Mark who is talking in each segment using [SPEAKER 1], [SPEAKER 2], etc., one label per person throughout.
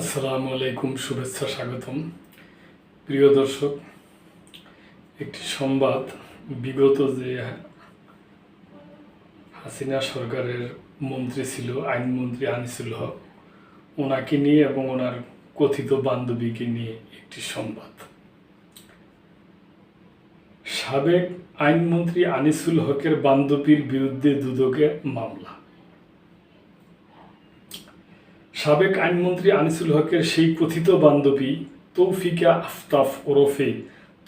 [SPEAKER 1] আসসালামু আলাইকুম, শুভেচ্ছা স্বাগতম। প্রিয় দর্শক, একটি সংবাদ বিগত যে হাসিনা সরকারের মন্ত্রী ছিল, আইনমন্ত্রী আনিসুল হক, ওনাকে নিয়ে এবং ওনার কথিত বান্ধবীকে নিয়ে একটি সংবাদ। সাবেক আইনমন্ত্রী আনিসুল হকের বান্ধবীর বিরুদ্ধে দুদকে মামলা। সাবেক আইনমন্ত্রী আনিসুল হকের সেই কথিত বান্ধবী তৌফিকা আফতাফ ওরফে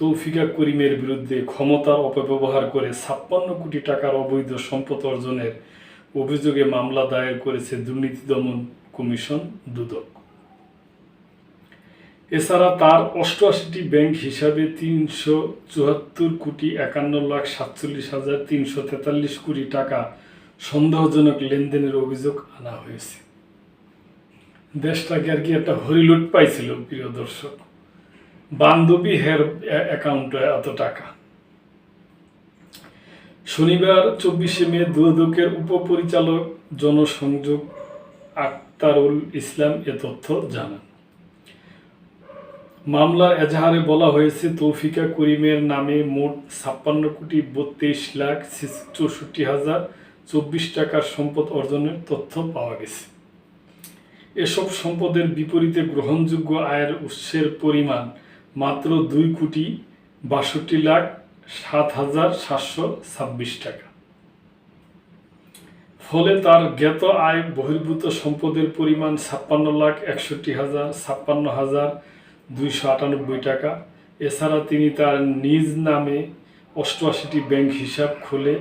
[SPEAKER 1] তৌফিকা করিমের বিরুদ্ধে ক্ষমতার অপব্যবহার করে ছাপ্পান্ন কোটি টাকার অবৈধ সম্পদ অর্জনের অভিযোগে মামলা দায়ের করেছে দুর্নীতি দমন কমিশন দুদক। এছাড়া তার অষ্টআশিটি ব্যাংক হিসাবে তিনশো চুয়াত্তর কোটি একান্ন লাখ সাতচল্লিশ হাজার তিনশো তেতাল্লিশ কোটি টাকা সন্দেহজনক লেনদেনের অভিযোগ আনা হয়েছে। দেশটাকে আর কি একটা হরিলুট পাইছিল, প্রিয় দর্শক। বান্ধবী হের অ্যাকাউন্টে এত টাকা। শনিবার চব্বিশে মে দুদকের উপপরিচালক জনসংযোগ আক্তারুল ইসলাম এ তথ্য জানান। মামলার এজাহারে বলা হয়েছে, তৌফিকা করিমের নামে মোট ছাপ্পান্ন কোটি বত্রিশ লাখ চৌষট্টি হাজার চব্বিশ টাকার সম্পদ অর্জনের তথ্য পাওয়া গেছে। এসব সম্পদের বিপরীতে গ্রহণযোগ্য আয়ের উৎসের পরিমাণ মাত্র দুই কোটি বাষট্টি লাখ সাত হাজার সাতশো ছাব্বিশ টাকা। ফলে তার জ্ঞাত আয় বহির্ভূত সম্পদের পরিমাণ ছাপ্পান্ন লাখ একষট্টি হাজার ছাপ্পান্ন হাজার দুইশো আটানব্বই টাকা। এছাড়া তিনি তার নিজ নামে অষ্টআশিটি ব্যাংক হিসাব খুলে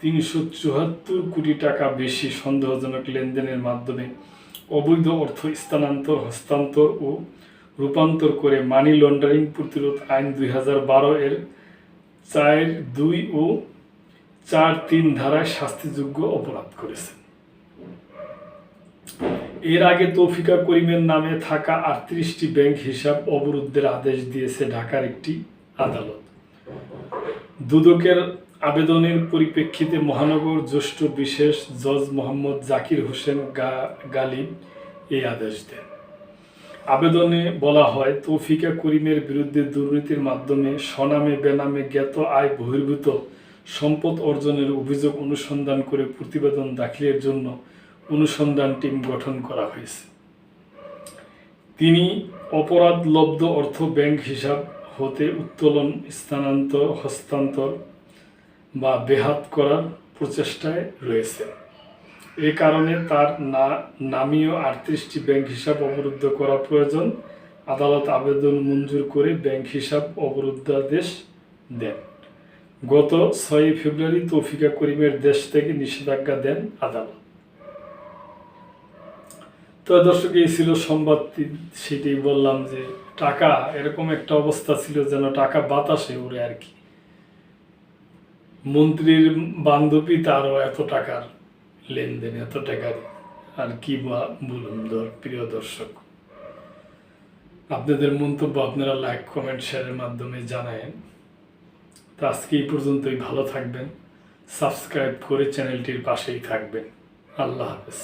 [SPEAKER 1] তিনশো চুয়াত্তর কোটি টাকা বেশি সন্দেহজনক লেনদেনের মাধ্যমে অবৈধ অর্থ স্থানান্তর, হস্তান্তর ও রূপান্তর করে মানি লন্ডারিং প্রতিরোধ আইন দুই হাজার বারো এর চার দুই ও চার তিন ধারায় শাস্তিযোগ্য অপরাধ করেছে। এর আগে তৌফিকা করিমের নামে থাকা আটত্রিশটি ব্যাংক হিসাব অবরুদ্ধের আদেশ দিয়েছে ঢাকার একটি আদালত। দুদকের আবেদনের পরিপ্রেক্ষিতে মহানগর জ্যেষ্ঠ বিশেষ জজ মোহাম্মদ জাকির হোসেন গালিব এই আদেশ দেন। আবেদনে বলা হয়, তৌফিকা করিমের বিরুদ্ধে দুর্নীতির মাধ্যমে স্বনামে বেনামে জ্ঞাত আয় বহির্ভূত সম্পদ অর্জনের অভিযোগ অনুসন্ধান করে প্রতিবেদন দাখিলের জন্য অনুসন্ধান টিম গঠন করা হয়েছে। তিনি অপরাধলব্ধ অর্থ ব্যাংক হিসাব হতে উত্তোলন, স্থানান্তর, হস্তান্তর বা বেহাত করার প্রচেষ্টায় রয়েছে। এ কারণে তার না, নামীয় আটত্রিশটি ব্যাংক হিসাব অবরুদ্ধ করা প্রয়োজন। আদালত আবেদন মঞ্জুর করে ব্যাংক হিসাব অবরুদ্ধাদেশ দেন। গত ছয়ই ফেব্রুয়ারি তৌফিকা করিমের দেশ থেকে নিষেধাজ্ঞা দেন আদালত। তো দর্শক, এই ছিল সংবাদ সেটি বললাম যে টাকা, এরকম একটা অবস্থা ছিল যেন টাকা বাতাসে উড়ে আর কি। মন্ত্রীর বান্ধবী তারও এত টাকার লেনদেন, এত টাকার আর কি বা বলুন প্রিয় দর্শক। আপনাদের মন্তব্য আপনারা লাইক কমেন্ট শেয়ারের মাধ্যমে জানায়েন। তো আজকে এই পর্যন্তই, ভালো থাকবেন। সাবস্ক্রাইব করে চ্যানেলটির পাশেই থাকবেন। আল্লাহ হাফেজ।